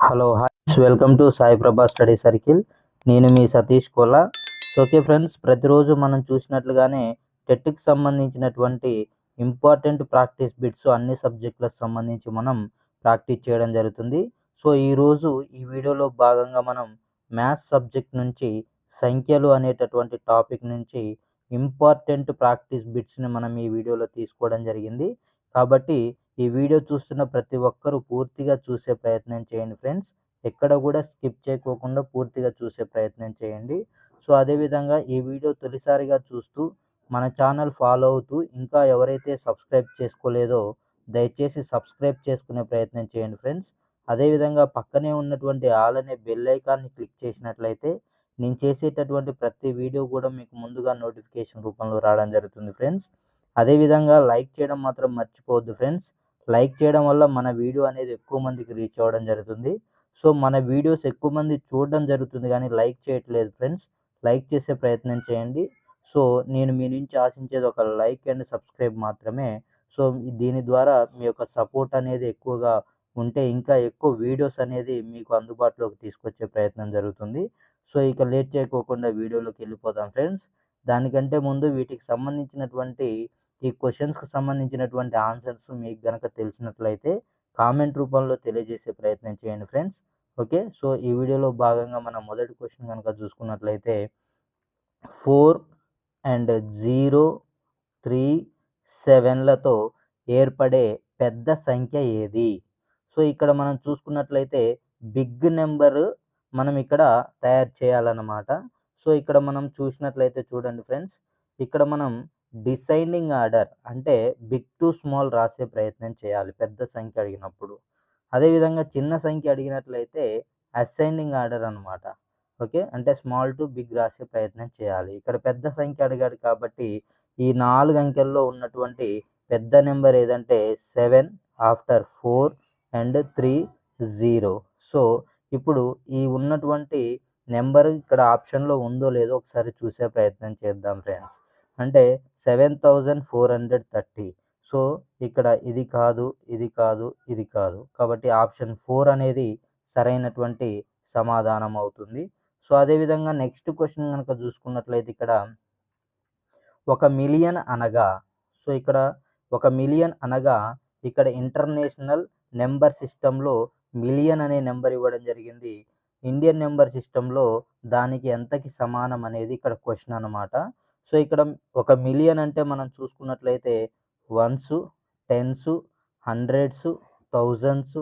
Hello hi welcome to Sai Prabha study circle నేను మీ Satish Kola. Okay friends ప్రతిరోజు మనం చూసినట్లుగానే టెట్కి సంబంధించినటువంటి ఇంపార్టెంట్ ప్రాక్టీస్ బిట్స్ అన్ని సబ్జెక్టులకు సంబంధించి మనం ప్రాక్టీస్ చేయడం జరుగుతుంది. సో ఈరోజు ఈ వీడియోలో భాగంగా మనం మ్యాథ్స్ సబ్జెక్ట్ నుంచి సంఖ్యలు అనేటటువంటి టాపిక్ నుంచి ఇంపార్టెంట్ ప్రాక్టీస్ బిట్స్ని మనం ఈ వీడియోలో తీసుకోవడం జరిగింది. కాబట్టి ఈ వీడియో చూస్తున్న ప్రతి ఒక్కరూ పూర్తిగా చూసే ప్రయత్నం చేయండి ఫ్రెండ్స్. ఎక్కడ కూడా స్కిప్ చేయకోకుండా పూర్తిగా చూసే ప్రయత్నం చేయండి. సో అదేవిధంగా ఈ వీడియో తొలిసారిగా చూస్తూ మన ఛానల్ ఫాలో అవుతూ ఇంకా ఎవరైతే సబ్స్క్రైబ్ చేసుకోలేదో దయచేసి సబ్స్క్రైబ్ చేసుకునే ప్రయత్నం చేయండి ఫ్రెండ్స్. అదేవిధంగా పక్కనే ఉన్నటువంటి ఆల్ అనే బెల్ ఐకాన్ని క్లిక్ చేసినట్లయితే నేను చేసేటటువంటి ప్రతి వీడియో కూడా మీకు ముందుగా నోటిఫికేషన్ రూపంలో రావడం జరుగుతుంది ఫ్రెండ్స్. అదేవిధంగా లైక్ చేయడం మాత్రం మర్చిపోవద్దు ఫ్రెండ్స్. లైక్ చేయడం వల్ల మన వీడియో అనేది ఎక్కువ మందికి రీచ్ అవ్వడం జరుగుతుంది. సో మన వీడియోస్ ఎక్కువ మంది చూడడం జరుగుతుంది కానీ లైక్ చేయట్లేదు ఫ్రెండ్స్. లైక్ చేసే ప్రయత్నం చేయండి. సో నేను మీ నుంచి ఆశించేది ఒక లైక్ అండ్ సబ్స్క్రైబ్ మాత్రమే. సో దీని ద్వారా మీ యొక్క సపోర్ట్ అనేది ఎక్కువగా ఉంటే ఇంకా ఎక్కువ వీడియోస్ అనేది మీకు అందుబాటులోకి తీసుకొచ్చే ప్రయత్నం జరుగుతుంది. సో ఇక లేట్ చేయకోకుండా వీడియోలోకి వెళ్ళిపోతాం ఫ్రెండ్స్. దానికంటే ముందు వీటికి సంబంధించినటువంటి ఈ క్వశ్చన్స్కి సంబంధించినటువంటి ఆన్సర్స్ మీకు గనక తెలిసినట్లయితే కామెంట్ రూపంలో తెలియజేసే ప్రయత్నం చేయండి ఫ్రెండ్స్. ఓకే? సో ఈ వీడియోలో భాగంగా మనం మొదటి క్వశ్చన్ కనుక చూసుకున్నట్లయితే ఫోర్ అండ్ జీరో త్రీ సెవెన్లతో ఏర్పడే పెద్ద సంఖ్య ఏది? సో ఇక్కడ మనం చూసుకున్నట్లయితే బిగ్ నెంబర్ మనం ఇక్కడ తయారు చేయాలన్నమాట. సో ఇక్కడ మనం చూసినట్లయితే చూడండి ఫ్రెండ్స్. ఇక్కడ మనం డిసైడింగ్ ఆర్డర్ అంటే బిగ్ టు స్మాల్ రాసే ప్రయత్నం చేయాలి పెద్ద సంఖ్య అడిగినప్పుడు. అదేవిధంగా చిన్న సంఖ్య అడిగినట్లయితే అసైనింగ్ ఆర్డర్ అనమాట ఓకే? అంటే స్మాల్ టు బిగ్ రాసే ప్రయత్నం చేయాలి. ఇక్కడ పెద్ద సంఖ్య అడిగాడు కాబట్టి ఈ నాలుగు అంకెల్లో ఉన్నటువంటి పెద్ద నెంబర్ ఏదంటే seven after four and three zero. So ఇప్పుడు ఈ ఉన్నటువంటి నెంబర్ ఇక్కడ ఆప్షన్లో ఉందో లేదో ఒకసారి చూసే ప్రయత్నం చేద్దాం ఫ్రెండ్స్. అంటే seven thousand four hundred thirty. So ఇక్కడ ఇది కాదు ఇది కాదు ఇది కాదు. కాబట్టి ఆప్షన్ ఫోర్ అనేది సరైనటువంటి సమాధానం అవుతుంది. సో అదేవిధంగా నెక్స్ట్ క్వశ్చన్ కనుక చూసుకున్నట్లయితే ఇక్కడ ఒక మిలియన్ అనగా సో ఇక్కడ ఒక మిలియన్ అనగా ఇక్కడ ఇంటర్నేషనల్ నెంబర్ సిస్టంలో మిలియన్ అనే నెంబర్ ఇవ్వడం జరిగింది. ఇండియన్ నెంబర్ సిస్టంలో దానికి ఎంతకి సమానం అనేది ఇక్కడ క్వశ్చన్ అనమాట సో ఇక్కడ ఒక మిలియన్ అంటే మనం చూసుకున్నట్లయితే ones tens hundreds thousands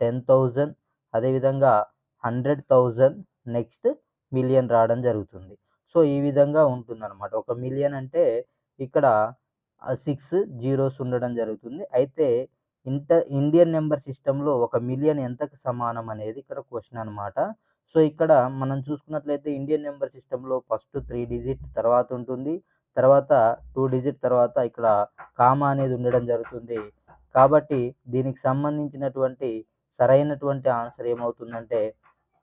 ten thousand అదేవిధంగా హండ్రెడ్ థౌజండ్ నెక్స్ట్ మిలియన్ రావడం జరుగుతుంది. సో ఈ విధంగా ఉంటుందన్నమాట. ఒక మిలియన్ అంటే ఇక్కడ సిక్స్ జీరోస్ ఉండడం జరుగుతుంది. అయితే ఇంటర్ ఇండియన్ నెంబర్ సిస్టంలో ఒక మిలియన్ ఎంతకు సమానం అనేది ఇక్కడ క్వశ్చన్ అనమాట సో ఇక్కడ మనం చూసుకున్నట్లయితే ఇండియన్ నెంబర్ సిస్టంలో ఫస్ట్ త్రీ డిజిట్ తర్వాత ఉంటుంది. తర్వాత టూ డిజిట్ తర్వాత ఇక్కడ కామా అనేది ఉండడం జరుగుతుంది. కాబట్టి దీనికి సంబంధించినటువంటి సరైనటువంటి ఆన్సర్ ఏమవుతుందంటే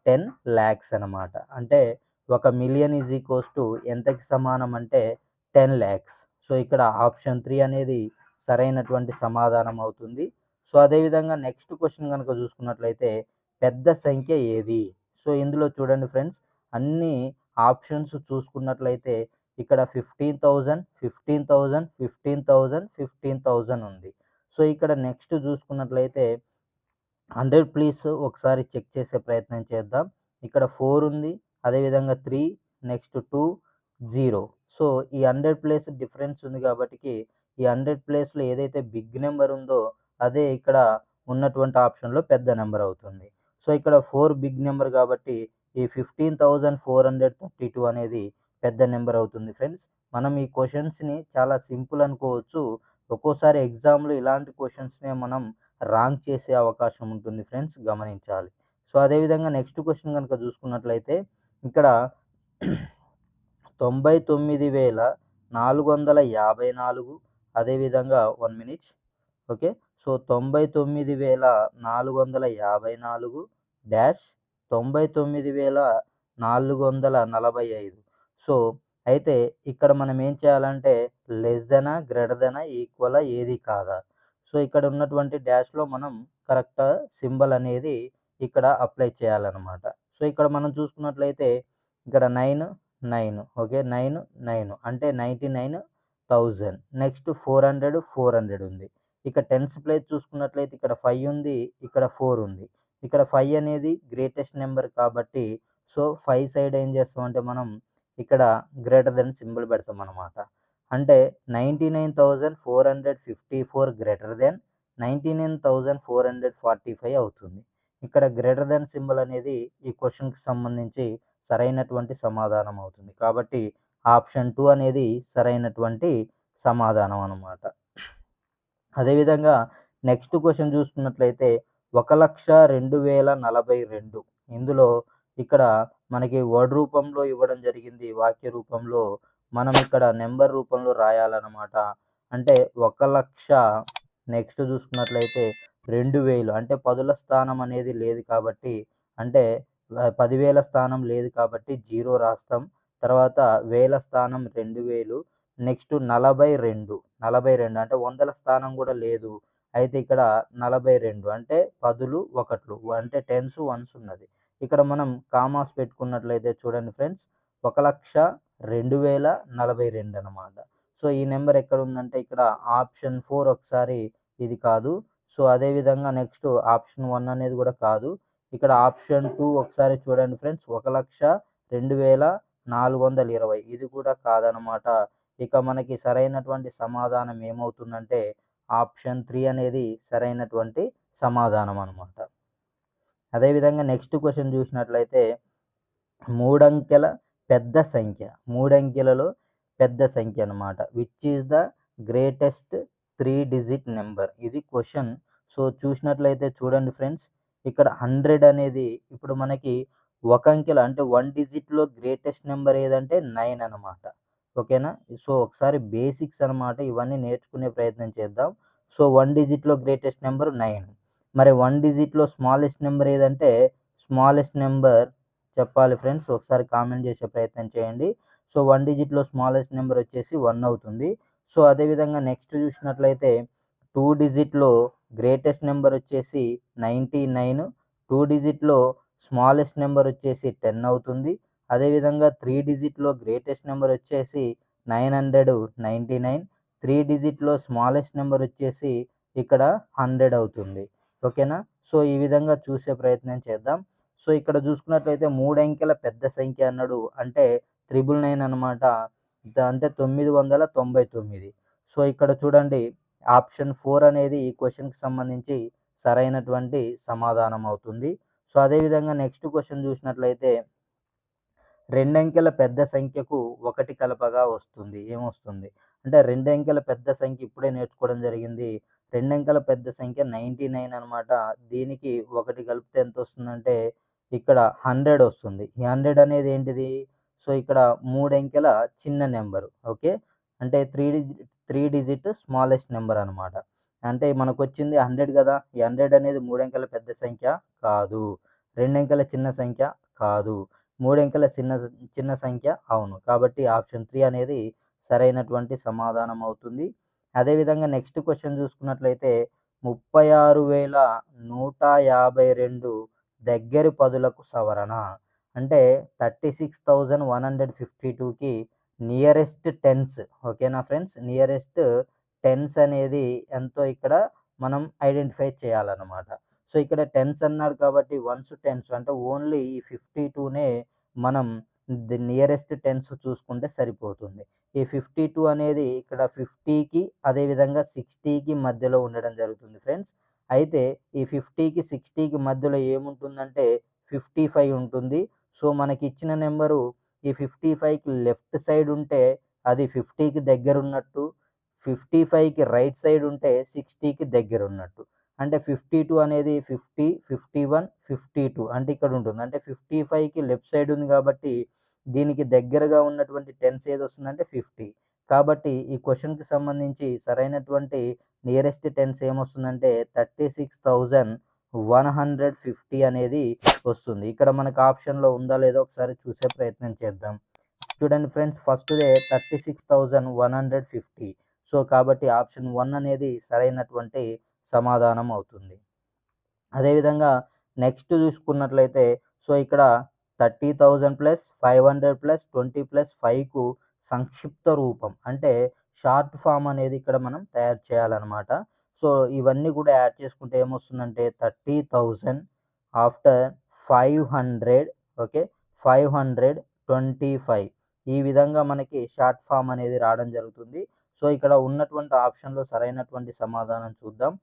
టెన్ ల్యాక్స్ అనమాట అంటే ఒక మిలియన్ ఈజ్ ఈక్వల్స్ టు ఎంతకి సమానం అంటే టెన్ ల్యాక్స్ సో ఇక్కడ ఆప్షన్ త్రీ అనేది సరైనటువంటి సమాధానం అవుతుంది. సో అదేవిధంగా నెక్స్ట్ క్వశ్చన్ కనుక చూసుకున్నట్లయితే పెద్ద సంఖ్య ఏది? సో ఇందులో చూడండి ఫ్రెండ్స్ అన్ని ఆప్షన్స్ చూసుకున్నట్లయితే ఇక్కడ fifteen thousand fifteen thousand fifteen thousand fifteen thousand ఉంది. సో ఇక్కడ నెక్స్ట్ చూసుకున్నట్లయితే హండ్రెడ్ ప్లీజ్ ఒకసారి చెక్ చేసే ప్రయత్నం చేద్దాం. ఇక్కడ ఫోర్ ఉంది అదేవిధంగా three next two zero. So ఈ హండ్రెడ్ ప్లేస్ డిఫరెన్స్ ఉంది కాబట్టి ఈ హండ్రెడ్ ప్లేస్లో ఏదైతే బిగ్ నెంబర్ ఉందో అదే ఇక్కడ ఉన్నటువంటి ఆప్షన్లో పెద్ద నెంబర్ అవుతుంది. సో ఇక్కడ ఫోర్ బిగ్ నెంబర్ కాబట్టి ఈ fifteen thousand four hundred thirty two అనేది పెద్ద నెంబర్ అవుతుంది ఫ్రెండ్స్. మనం ఈ క్వశ్చన్స్ని చాలా సింపుల్ అనుకోవచ్చు. ఒక్కోసారి ఎగ్జామ్లో ఇలాంటి క్వశ్చన్స్నే మనం రాంగ్ చేసే అవకాశం ఉంటుంది ఫ్రెండ్స్ గమనించాలి. సో అదేవిధంగా నెక్స్ట్ క్వశ్చన్ కనుక చూసుకున్నట్లయితే ఇక్కడ తొంభై తొమ్మిది వేల నాలుగు వందల యాభై నాలుగు అదేవిధంగా వన్ మినిట్స్ ఓకే? సో తొంభై తొమ్మిది వేల నాలుగు వందల యాభై నాలుగు డ్యాష్ తొంభై తొమ్మిది వేల నాలుగు వందల నలభై ఐదు. సో అయితే ఇక్కడ మనం ఏం చేయాలంటే less than greater than equal ఏది కాదా? సో ఇక్కడ ఉన్నటువంటి డ్యాష్లో మనం కరెక్ట్ సింబల్ అనేది ఇక్కడ అప్లై చేయాలన్నమాట. సో ఇక్కడ మనం చూసుకున్నట్లయితే ఇక్కడ nine nine okay? Nine nine అంటే ninety nine thousand. Next four hundred four hundred ఉంది. ఇక టెన్స్ ప్లేస్ చూసుకున్నట్లయితే ఇక్కడ ఫైవ్ ఉంది ఇక్కడ ఫోర్ ఉంది. ఇక్కడ ఫైవ్ అనేది గ్రేటెస్ట్ నెంబర్ కాబట్టి సో ఫైవ్ సైడ్ ఏం చేస్తామంటే మనం ఇక్కడ గ్రేటర్ దెన్ సింబల్ పెడతాం అనమాట అంటే ninety nine thousand four hundred fifty four greater than ninety nine thousand four hundred forty five అవుతుంది. ఇక్కడ గ్రేటర్ దెన్ సింబల్ అనేది ఈ క్వశ్చన్కి సంబంధించి సరైనటువంటి సమాధానం అవుతుంది. కాబట్టి ఆప్షన్ టూ అనేది సరైనటువంటి సమాధానం అనమాట అదేవిధంగా నెక్స్ట్ క్వశ్చన్ చూసుకున్నట్లయితే ఒక లక్ష రెండు వేల నలభై రెండు. ఇందులో ఇక్కడ మనకి వర్డ్ రూపంలో ఇవ్వడం జరిగింది వాక్య రూపంలో. మనం ఇక్కడ నెంబర్ రూపంలో రాయాలన్నమాట. అంటే ఒక లక్ష నెక్స్ట్ చూసుకున్నట్లయితే రెండు వేలు. అంటే పదుల స్థానం అనేది లేదు కాబట్టి అంటే పదివేల స్థానం లేదు కాబట్టి జీరో రాస్తాం. తర్వాత వేల స్థానం రెండు వేలు నెక్స్ట్ నలభై రెండు. నలభై రెండు అంటే వందల స్థానం కూడా లేదు. అయితే ఇక్కడ నలభై రెండు అంటే పదులు ఒకట్లు అంటే టెన్స్ వన్స్ ఉన్నది. ఇక్కడ మనం కామాస్ పెట్టుకున్నట్లయితే చూడండి ఫ్రెండ్స్ ఒక లక్ష రెండు వేల నలభై రెండు అనమాట సో ఈ నెంబర్ ఎక్కడ ఉందంటే ఇక్కడ ఆప్షన్ ఫోర్ ఒకసారి ఇది కాదు. సో అదేవిధంగా నెక్స్ట్ ఆప్షన్ వన్ అనేది కూడా కాదు. ఇక్కడ ఆప్షన్ టూ ఒకసారి చూడండి ఫ్రెండ్స్ ఒక లక్ష రెండు వేల నాలుగు వందల ఇరవై. ఇది కూడా కాదనమాట ఇక మనకి సరైనటువంటి సమాధానం ఏమవుతుందంటే ఆప్షన్ త్రీ అనేది సరైనటువంటి సమాధానం అనమాట అదేవిధంగా నెక్స్ట్ క్వశ్చన్ చూసినట్లయితే మూడంకెల పెద్ద సంఖ్య మూడంకెలలో పెద్ద సంఖ్య అనమాట which is the greatest three digit number ఇది క్వశ్చన్. సో చూసినట్లయితే చూడండి ఫ్రెండ్స్ ఇక్కడ హండ్రెడ్ అనేది ఇప్పుడు మనకి ఒక అంకెల అంటే వన్ డిజిట్లో గ్రేటెస్ట్ నెంబర్ ఏదంటే నైన్ అనమాట ఓకేనా? సో ఒకసారి బేసిక్స్ అనమాట ఇవన్నీ నేర్చుకునే ప్రయత్నం చేద్దాం. సో వన్ డిజిట్లో గ్రేటెస్ట్ నెంబర్ నైన్. మరి వన్ డిజిట్లో స్మాలెస్ట్ నెంబర్ ఏదంటే స్మాలెస్ట్ నెంబర్ చెప్పాలి ఫ్రెండ్స్. ఒకసారి కామెంట్ చేసే ప్రయత్నం చేయండి. సో వన్ డిజిట్లో స్మాలెస్ట్ నెంబర్ వచ్చేసి వన్ అవుతుంది. సో అదేవిధంగా నెక్స్ట్ చూసినట్లయితే టూ డిజిట్లో గ్రేటెస్ట్ నెంబర్ వచ్చేసి నైంటీ నైన్. టూ డిజిట్లో స్మాలెస్ట్ నెంబర్ వచ్చేసి టెన్ అవుతుంది. అదేవిధంగా త్రీ డిజిట్లో గ్రేటెస్ట్ నెంబర్ వచ్చేసి nine hundred ninety nine. Three డిజిట్లో smallest number వచ్చేసి ఇక్కడ హండ్రెడ్ అవుతుంది. ఓకేనా? సో ఈ విధంగా చూసే ప్రయత్నం చేద్దాం. సో ఇక్కడ చూసుకున్నట్లయితే మూడు అంకెల పెద్ద సంఖ్య అన్నాడు. అంటే త్రిబుల్ నైన్ అనమాట అంటే తొమ్మిది వందల తొంభై తొమ్మిది. సో ఇక్కడ చూడండి. ఆప్షన్ ఫోర్ అనేది ఈ క్వశ్చన్కి సంబంధించి సరైనటువంటి సమాధానం అవుతుంది. సో అదేవిధంగా నెక్స్ట్ క్వశ్చన్ చూసినట్లయితే రెండంకెల పెద్ద సంఖ్యకు ఒకటి కలపగా వస్తుంది. ఏమొస్తుంది అంటే రెండంకెల పెద్ద సంఖ్య ఇప్పుడే నేర్చుకోవడం జరిగింది. రెండంకెల పెద్ద సంఖ్య నైంటీ నైన్ అనమాట. దీనికి ఒకటి కలిపితే ఎంత వస్తుందంటే ఇక్కడ హండ్రెడ్ వస్తుంది. ఈ హండ్రెడ్ అనేది ఏంటిది? సో ఇక్కడ మూడంకెల చిన్న నెంబర్. ఓకే? అంటే three digit three digit smallest number అనమాట. అంటే మనకు వచ్చింది హండ్రెడ్ కదా? ఈ హండ్రెడ్ అనేది మూడంకెల పెద్ద సంఖ్య కాదు. రెండంకెల చిన్న సంఖ్య కాదు. మూడంకెల చిన్న చిన్న సంఖ్య అవును. కాబట్టి ఆప్షన్ త్రీ అనేది సరైనటువంటి సమాధానం అవుతుంది అదేవిధంగా నెక్స్ట్ క్వశ్చన్ చూసుకున్నట్లయితే ముప్పై ఆరు వేల నూట యాభై రెండు దగ్గరి పదులకు సవరణ. అంటే thirty six thousand one hundred fifty టూకి నియరెస్ట్ టెన్స్. ఓకేనా ఫ్రెండ్స్? నియరెస్ట్ టెన్స్ అనేది ఎంతో ఇక్కడ మనం ఐడెంటిఫై చేయాలన్నమాట. సో ఇక్కడ టెన్స్ అన్నాడు కాబట్టి వన్స్ టెన్స్ అంటే ఓన్లీ ఈ ఫిఫ్టీ టూనే మనం ది నియరెస్ట్ టెన్స్ చూసుకుంటే సరిపోతుంది. ఈ ఫిఫ్టీ టూ అనేది ఇక్కడ ఫిఫ్టీకి అదేవిధంగా సిక్స్టీకి మధ్యలో ఉండడం జరుగుతుంది ఫ్రెండ్స్. అయితే ఈ ఫిఫ్టీకి సిక్స్టీకి మధ్యలో ఏముంటుందంటే ఫిఫ్టీ ఫైవ్ ఉంటుంది. సో మనకి ఇచ్చిన నెంబరు ఈ ఫిఫ్టీ ఫైవ్కి లెఫ్ట్ సైడ్ ఉంటే అది ఫిఫ్టీకి దగ్గర ఉన్నట్టు ఫిఫ్టీ ఫైవ్కి రైట్ సైడ్ ఉంటే సిక్స్టీకి దగ్గర ఉన్నట్టు అంటే ఫిఫ్టీ టూ అనేది fifty fifty one fifty two అంటే ఇక్కడ ఉంటుంది. అంటే ఫిఫ్టీ ఫైవ్కి లెఫ్ట్ సైడ్ ఉంది కాబట్టి దీనికి దగ్గరగా ఉన్నటువంటి టెన్స్ ఏది వస్తుందంటే ఫిఫ్టీ కాబట్టి ఈ క్వశ్చన్కి సంబంధించి సరైనటువంటి నియరెస్ట్ టెన్స్ ఏమొస్తుందంటే thirty six thousand one hundred fifty అనేది వస్తుంది. ఇక్కడ మనకు ఆప్షన్లో ఉందా లేదో ఒకసారి చూసే ప్రయత్నం చేద్దాం. చూడండి friends ఫస్ట్దే thirty six thousand one hundred fifty so కాబట్టి ఆప్షన్ వన్ అనేది సరైనటువంటి సమాధానం అవుతుంది. అదేవిధంగా నెక్స్ట్ చూసుకున్నట్లయితే సో ఇక్కడ thirty thousand plus five hundred plus twenty plus ఫైవ్కు సంక్షిప్త రూపం. అంటే షార్ట్ ఫామ్ అనేది ఇక్కడ మనం తయారు చేయాలన్నమాట. సో ఇవన్నీ కూడా యాడ్ చేసుకుంటే ఏమొస్తుందంటే thirty thousand after five hundred okay five hundred twenty five. ఈ విధంగా మనకి షార్ట్ ఫామ్ అనేది రావడం జరుగుతుంది. సో ఇక్కడ ఉన్నటువంటి ఆప్షన్లో సరైనటువంటి సమాధానం చూద్దాం.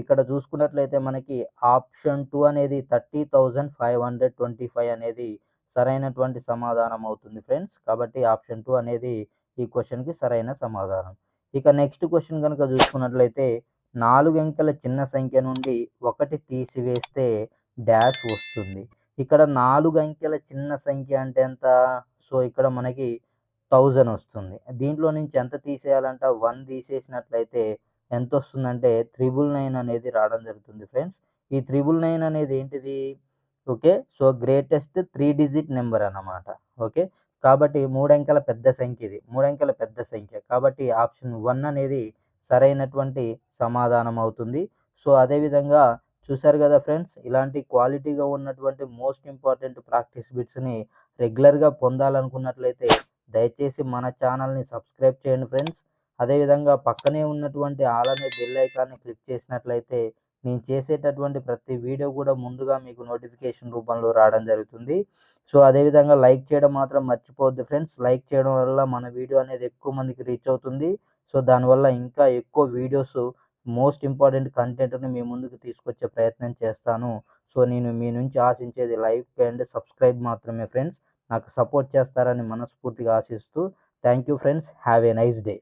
ఇక్కడ చూసుకున్నట్లయితే మనకి ఆప్షన్ టూ అనేది thirty thousand five hundred twenty five అనేది సరైనటువంటి సమాధానం అవుతుంది ఫ్రెండ్స్. కాబట్టి ఆప్షన్ టూ అనేది ఈ క్వశ్చన్కి సరైన సమాధానం. ఇక నెక్స్ట్ క్వశ్చన్ కనుక చూసుకున్నట్లయితే నాలుగు అంకెల చిన్న సంఖ్య నుండి ఒకటి తీసివేస్తే డాష్ వస్తుంది. ఇక్కడ నాలుగు అంకెల చిన్న సంఖ్య అంటే ఎంత? సో ఇక్కడ మనకి థౌజండ్ వస్తుంది. దీంట్లో నుంచి ఎంత తీసేయాలంట? వన్ తీసేసినట్లయితే ఎంత వస్తుందంటే త్రిబుల్ నైన్ అనేది రావడం జరుగుతుంది ఫ్రెండ్స్. ఈ త్రిబుల్ నైన్ అనేది ఏంటిది? Okay so greatest three digit number అన్నమాట. ఓకే కాబట్టి మూడంకెల పెద్ద సంఖ్య ఇది. మూడంకెల పెద్ద సంఖ్య. కాబట్టి ఆప్షన్ వన్ అనేది సరైనటువంటి సమాధానం అవుతుంది. సో అదేవిధంగా చూసారు కదా ఫ్రెండ్స్ ఇలాంటి క్వాలిటీగా ఉన్నటువంటి మోస్ట్ ఇంపార్టెంట్ ప్రాక్టీస్ బిట్స్ని రెగ్యులర్గా పొందాలనుకున్నట్లయితే దయచేసి మన ఛానల్ని సబ్స్క్రైబ్ చేయండి ఫ్రెండ్స్. అదేవిధంగా పక్కనే ఉన్నటువంటి ఆల్ అనే బెల్ ఐకాన్ని క్లిక్ చేసినట్లయితే నేను చేసేటటువంటి ప్రతి వీడియో కూడా ముందుగా మీకు నోటిఫికేషన్ రూపంలో రావడం జరుగుతుంది. సో అదేవిధంగా లైక్ చేయడం మాత్రం మర్చిపోవద్దు ఫ్రెండ్స్. లైక్ చేయడం వల్ల మన వీడియో అనేది ఎక్కువ మందికి రీచ్ అవుతుంది. సో దానివల్ల ఇంకా ఎక్కువ వీడియోస్ మోస్ట్ ఇంపార్టెంట్ కంటెంట్ని మీ ముందుకు తీసుకొచ్చే ప్రయత్నం చేస్తాను. సో నేను మీ నుంచి ఆశించేది లైక్ అండ్ సబ్స్క్రైబ్ మాత్రమే ఫ్రెండ్స్. నాకు సపోర్ట్ చేస్తారని మనస్ఫూర్తిగా ఆశిస్తూ thank you friends have a nice day.